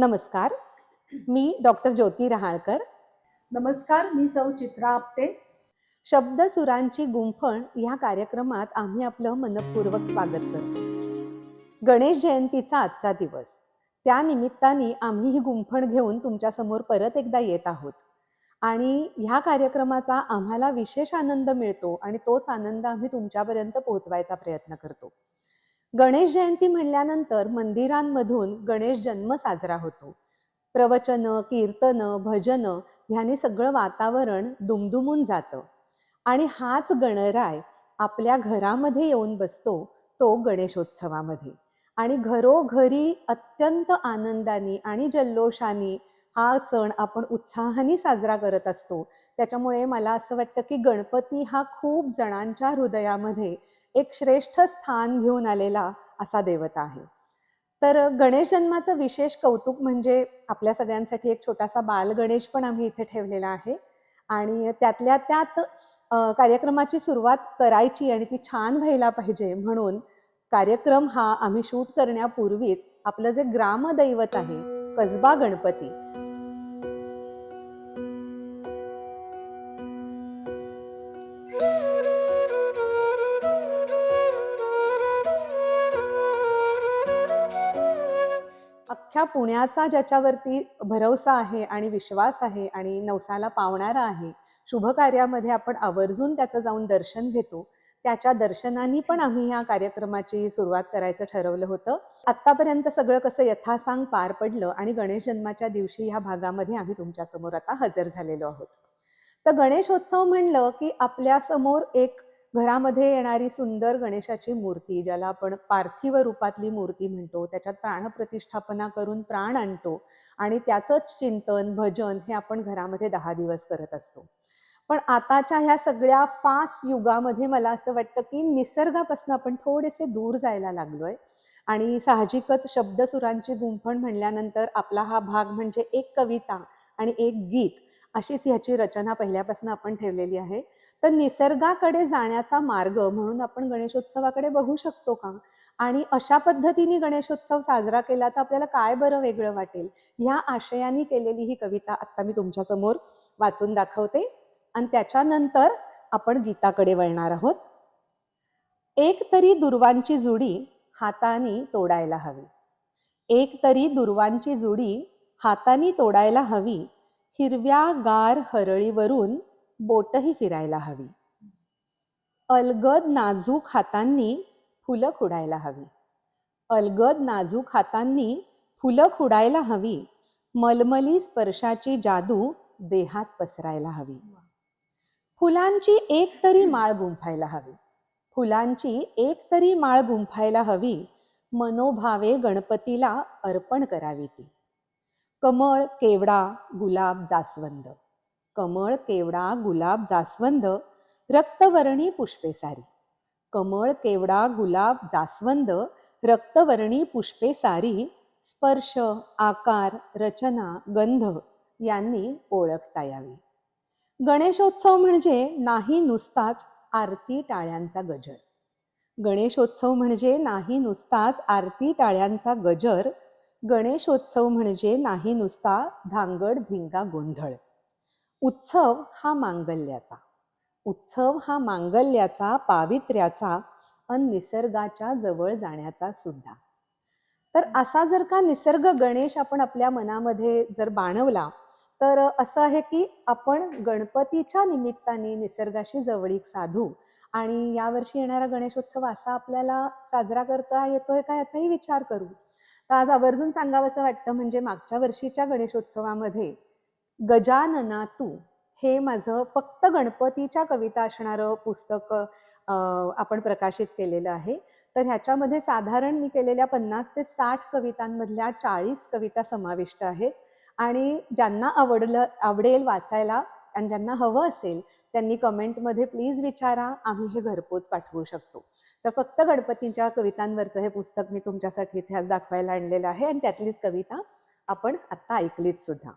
नमस्कार मी डॉक्टर ज्योती रहाळकर नमस्कार मी सौ चित्रा आपटे. शब्द सुरांची गुंफण ह्या कार्यक्रमात आम्ही आपलं मनपूर्वक स्वागत करतो. गणेश जयंतीचा आजचा दिवस. त्या निमित्ताने आम्ही ही गुंफण घेऊन तुमच्यासमोर परत एकदा येत आहोत. आणि ह्या कार्यक्रमाचा आम्हाला विशेष आनंद मिळतो आणि तोच आनंद आम्ही तुमच्यापर्यंत पोहोचवायचा प्रयत्न करतो. गणेश जयंती म्हणल्यानंतर मंदिरांमधून गणेश जन्म साजरा होतो. प्रवचनं कीर्तनं भजनं ह्याने सगळं वातावरण दुमदुमून जातं. आणि हाच गणराय आपल्या घरामध्ये येऊन बसतो तो गणेशोत्सवामध्ये. आणि घरोघरी अत्यंत आनंदाने आणि जल्लोषाने हा सण आपण उत्साहाने साजरा करत असतो. त्याच्यामुळे मला असं वाटतं की गणपती हा खूप जणांच्या हृदयामध्ये एक श्रेष्ठ स्थान घेऊन आलेला असा देवता आहे. तर गणेश जन्माचं विशेष कौतुक म्हणजे आपल्या सगळ्यांसाठी एक छोटासा बाल गणेश पण आम्ही इथे ठेवलेला आहे. आणि त्यातल्या त्यात कार्यक्रमाची सुरुवात करायची आणि ती छान व्हायला पाहिजे म्हणून कार्यक्रम हा आम्ही शूट करण्यापूर्वीच आपलं जे ग्रामदैवत आहे कसबा गणपती अख्ख्या पुण्याचा ज्याच्यावरती भरवसा आहे आणि विश्वास आहे आणि नवसाला पावणारा आहे शुभ कार्यामध्ये आपण आवर्जून त्याचं जाऊन दर्शन घेतो. त्याच्या दर्शनानी पण आम्ही या कार्यक्रमाची सुरुवात करायचं ठरवलं होतं. आत्तापर्यंत सगळं कसं यथासांग पार पडलं आणि गणेश जन्माच्या दिवशी ह्या भागामध्ये आम्ही तुमच्यासमोर आता हजर झालेलो आहोत. तर गणेशोत्सव म्हणलं की आपल्यासमोर एक घरामध्ये येणारी सुंदर गणेशाची मूर्ती ज्याला आपण पार्थिव रूपातली मूर्ती म्हणतो त्याच्यात प्राणप्रतिष्ठापना करून प्राण आणतो आणि त्याचंच चिंतन भजन हे आपण घरामध्ये दहा दिवस करत असतो. पण आताच्या ह्या सगळ्या फास्ट युगामध्ये मला असं वाटतं की निसर्गापासून आपण थोडेसे दूर जायला लागलोय आणि साहजिकच शब्दसुरांची गुंफण म्हणल्यानंतर आपला हा भाग म्हणजे एक कविता आणि एक गीत अशीच ह्याची रचना पहिल्यापासून आपण ठेवलेली आहे. तर निसर्गाकडे जाण्याचा मार्ग म्हणून आपण गणेशोत्सवाकडे बघू शकतो का? आणि अशा पद्धतीने गणेशोत्सव साजरा केला तर आपल्याला काय बरं वेगळं वाटेल? ह्या आशयाने केलेली ही कविता आत्ता मी तुमच्यासमोर वाचून दाखवते. आणि त्याच्यानंतर आपण गीताकडे वळणार आहोत. एक तरी दुर्वांची जुडी हाताने तोडायला हवी. एक तरी दुर्वांची जुडी हाताने तोडायला हवी. हिरव्या गार हरळीवरून बोटही फिरायला हवी. अलगद नाजूक हातांनी फुलं खुडायला हवी. अलगद नाजूक हातांनी फुलं खुडायला हवी. मलमली स्पर्शाची जादू देहात पसरायला हवी. फुलांची एक तरी माळ गुंफायला हवी. फुलांची एक तरी माळ गुंफायला हवी. मनोभावे गणपतीला अर्पण करावी ती. कमळ केवडा गुलाब जास्वंद. कमळ केवडा गुलाब जास्वंद रक्तवर्णी पुष्पे सारी कमळ केवडा गुलाब जास्वंद रक्तवर्णी पुष्पे सारी स्पर्श आकार रचना गंध यांनी ओळखता यावी. गणेशोत्सव म्हणजे नाही नुसताच आरती टाळ्यांचा गजर. गणेशोत्सव म्हणजे नाही नुसताच आरती टाळ्यांचा गजर. गणेशोत्सव म्हणजे नाही नुसता धांगड धिंगा गोंधळ. उत्सव हा मांगल्याचा. उत्सव हा मांगल्याचा पावित्र्याचा अन निसर्गाच्या जवळ जाण्याचा सुद्धा. तर असा जर का निसर्ग गणेश आपण आपल्या मनामध्ये जर बाणवला तर असं आहे की आपण गणपतीच्या निमित्ताने निसर्गाशी जवळीक साधू आणि यावर्षी येणारा गणेशोत्सव असा आपल्याला साजरा करता येतोय का याचाही विचार करू. तर आज आवर्जून सांगावंसं वाटतं म्हणजे मागच्या वर्षीच्या गणेशोत्सवामध्ये गजानना तू हे माझं फक्त गणपतीच्या कविता असणारं पुस्तक आपण प्रकाशित केलेलं आहे. तर ह्याच्यामध्ये साधारण मी केलेल्या पन्नास ते साठ कवितांमधल्या चाळीस कविता समाविष्ट आहेत. आणि ज्यांना आवडलं आवडेल वाचायला आणि ज्यांना हवं असेल त्यांनी कमेंटमध्ये प्लीज विचारा आम्ही हे घरपोच पाठवू शकतो. तर फक्त गणपतीच्या कवितांवरचं हे पुस्तक मी तुमच्यासाठी इतिहास दाखवायला आणलेलं आहे आणि त्यातलीच कविता आपण आत्ता ऐकलीच सुद्धा.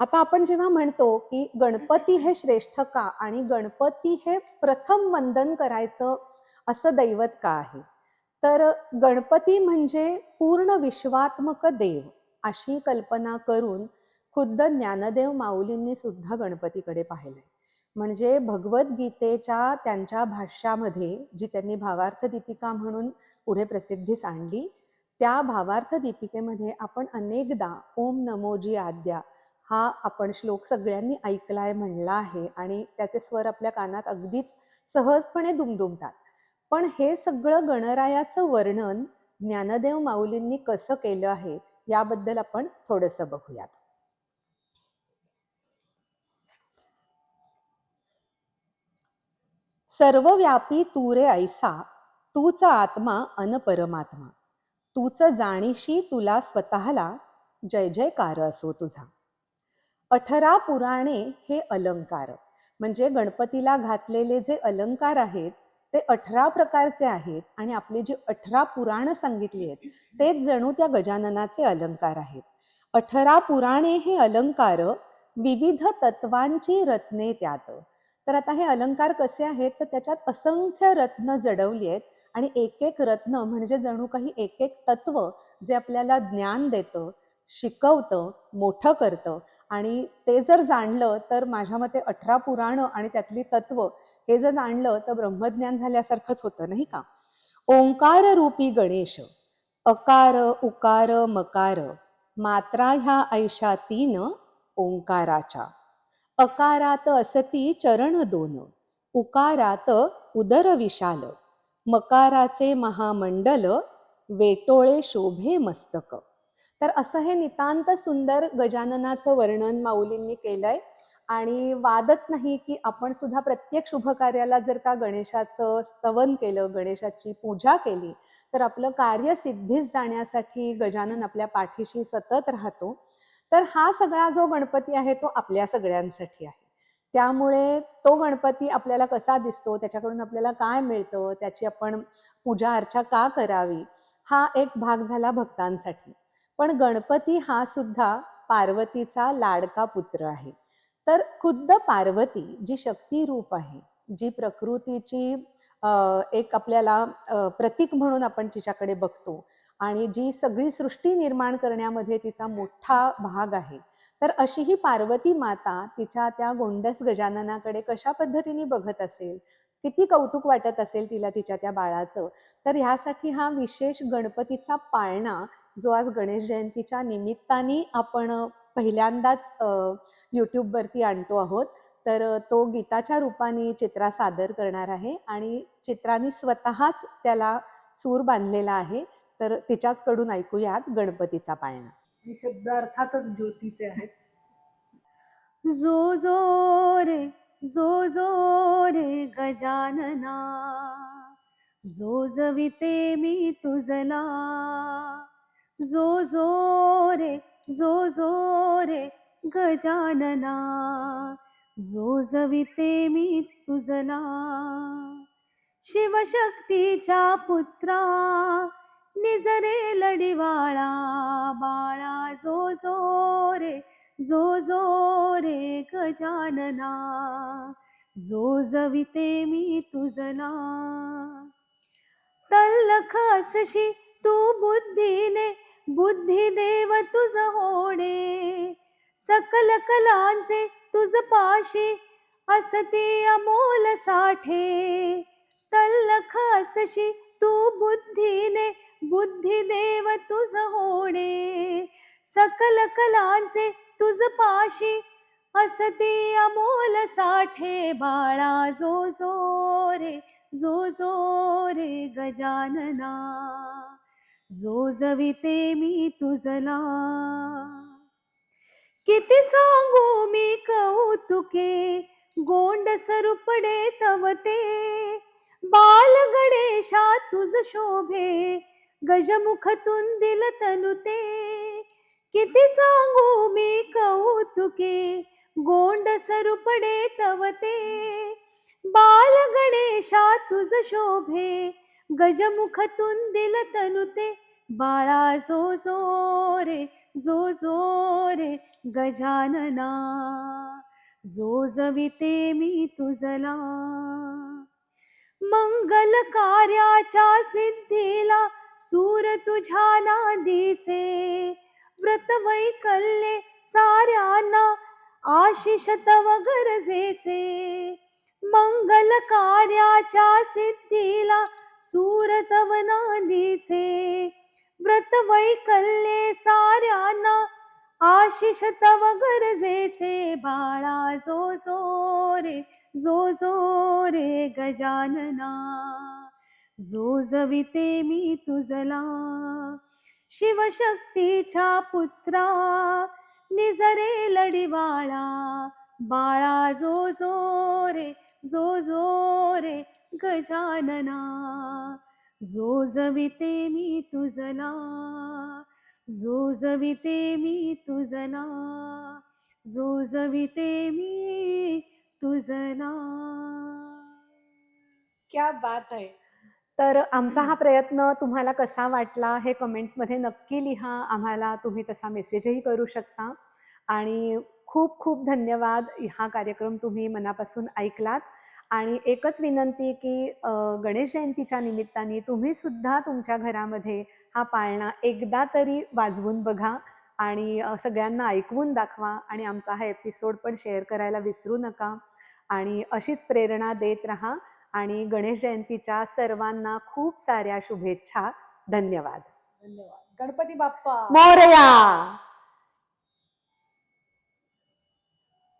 आता आपण जेव्हा म्हणतो की गणपती हे श्रेष्ठ का आणि गणपती हे प्रथम वंदन करायचं असं दैवत का आहे? तर गणपती म्हणजे पूर्ण विश्वात्मक देव अशी कल्पना करून खुद्द ज्ञानदेव माऊलींनी सुद्धा गणपतीकडे पाहिलंय. म्हणजे भगवद्गीतेच्या त्यांच्या भाष्यामध्ये जी त्यांनी भावार्थ दीपिका म्हणून पुढे प्रसिद्धीस आणली त्या भावार्थ दीपिकेमध्ये आपण अनेकदा ओम नमोजी आद्या हा आपण श्लोक सगळ्यांनी ऐकलाय म्हणला आहे आणि त्याचे स्वर आपल्या कानात अगदीच सहजपणे दुमदुमतात. पण हे सगळं गणरायाचं वर्णन ज्ञानदेव माऊलींनी कसं केलं आहे याबद्दल आपण थोडंसं बघूयात. सर्वव्यापी तू रे ऐसा तूच आत्मा अन परमात्मा. तूच जाणीशी तुला स्वतःला जय जयकार असो तुझा. अठरा पुराणे हे अलंकार. म्हणजे गणपतीला घातलेले जे अलंकार आहेत ते अठरा प्रकारचे आहेत आणि आपली जी अठरा पुराण सांगितली आहेत तेच जणू त्या गजाननाचे अलंकार आहेत. अठरा पुराणे हे अलंकार विविध तत्वांची रत्ने त्यात. तर आता हे अलंकार कसे आहेत? तर त्याच्यात असंख्य रत्न जडवली आहेत आणि एक एक रत्न म्हणजे जणू काही एक एक तत्व जे आपल्याला ज्ञान देतं शिकवतं मोठं करतं आणि ते जर जाणलं तर माझ्या मते अठरा पुराणं आणि त्यातली तत्व हे जर जाणलं तर ब्रह्मज्ञान झाल्यासारखंच होतं नाही का? ओंकार रूपी गणेश अकार उकार मकार मात्रा ह्या ऐशा तीन ओंकाराच्या. अकारात असती चरण दोन उकारात उदर विशाल मकाराचे महामंडल वेटोळे शोभे मस्तक. तर असं हे नितांत सुंदर गजाननाचं वर्णन माऊलींनी केलंय. आणि वादच नाही की आपण सुद्धा प्रत्येक शुभ कार्याला जर का गणेशाचं स्तवन केलं गणेशाची पूजा केली तर आपलं कार्य सिद्धीस जाण्यासाठी गजानन आपल्या पाठीशी सतत राहतो. तर हा सगळा जो गणपती आहे तो आपल्या सगळ्यांसाठी आहे. त्यामुळे तो गणपती आपल्याला कसा दिसतो त्याच्याकडून आपल्याला काय मिळतं त्याची आपण पूजा अर्चा का करावी हा एक भाग झाला भक्तांसाठी. पण गणपती हा सुद्धा पार्वतीचा लाडका पुत्र आहे. तर खुद्द पार्वती जी शक्ती रूप आहे जी प्रकृतीची एक आपल्याला प्रतीक म्हणून आपण तिच्याकडे बघतो आणि जी सगळी सृष्टी निर्माण करण्यामध्ये तिचा मोठा भाग आहे तर अशी ही पार्वती माता तिच्या त्या गोंडस गजाननाकडे कशा पद्धतीने बघत असेल किती कौतुक वाटत असेल तिला तिच्या त्या बाळाचं तर ह्यासाठी हा विशेष गणपतीचा पाळणा जो आज गणेश जयंतीच्या निमित्ताने आपण पहिल्यांदाच यूट्यूबवरती आणतो आहोत. तर तो गीताच्या रूपाने चित्रा सादर करणार आहे आणि चित्राने स्वतःच त्याला सूर बांधलेला आहे. तर तिच्याचकडून ऐकूयात गणपतीचा पाळणा. शब्द अर्थातच ज्योतीचे आहेत. जो जो रे जो जो रे गजानना जो जविते मी तुझला जो जो रे जो जो रे गजानना जो जविते मी तुझला. शिवशक्तीच्या पुत्रा निजरे लढिवाळा बाळा जो जो रे जो जो रे गजानना जो जविते मी तुझला. तल्लख असशी तू बुद्धीने बुद्धी देव तुझ होणे सकल कलांचे तुझ पाशी असते अमोल साठे. तल्लख असशी तू बुद्धीने बुद्धी देव तुझ होणे सकल कलांचे तुझ पाशी असते अमोल साठे. बाळा जो जो रे जो जो रे गजानना. जो जविते मी तुझला. किती सांगू मी कौतुके गोंड सरुपडे तवते बाल गणेशा तुझ शोभे गजमुख तुंदिल तनुते. किती सांगू मी कौतुके गोंड सरुपडे तवते बाल गणेशा तुझ शोभे गजमुखतून दिल तनुते बाळा जो जो रे जो जो रे गजानना जो जविते मी तुझला. मंगल कार्याच्या सिद्धीला सूर तुझ्या नादीचे व्रत वैकल्ये साऱ्यांना आशिष तव गरजेचे. मंगल कार्याच्या सिद्धीला सूर नांदीचे व्रत वैकल्ये साऱ्यांना आशिष तव गरजेचे बाळा जो जो रे जो जो रे गजानना। जो जविते मी तुझला। शिवशक्तीच्या पुत्रा निजरे लढिवाळा। बाळा जो जो रे जो जो रे गजानना जो जविते मी तुझला जो जविते मी तुझला जो जविते मी तुझला. क्या बात आहे. तर आमचा हा प्रयत्न तुम्हाला कसा वाटला हे कमेंट्समध्ये नक्की लिहा. आम्हाला तुम्ही तसा मेसेजही करू शकता. आणि खूप खूप धन्यवाद. हा कार्यक्रम तुम्ही मनापासून ऐकलात. आणि एकच विनंती की गणेश जयंतीच्या निमित्ताने तुम्ही सुद्धा तुमच्या घरामध्ये हा पाळणा एकदा तरी वाजवून बघा आणि सगळ्यांना ऐकवून दाखवा आणि आमचा हा एपिसोड पण शेअर करायला विसरू नका. आणि अशीच प्रेरणा देत राहा आणि गणेश जयंतीच्या सर्वांना खूप साऱ्या शुभेच्छा. धन्यवाद. धन्यवाद. गणपती बाप्पा. मोरया!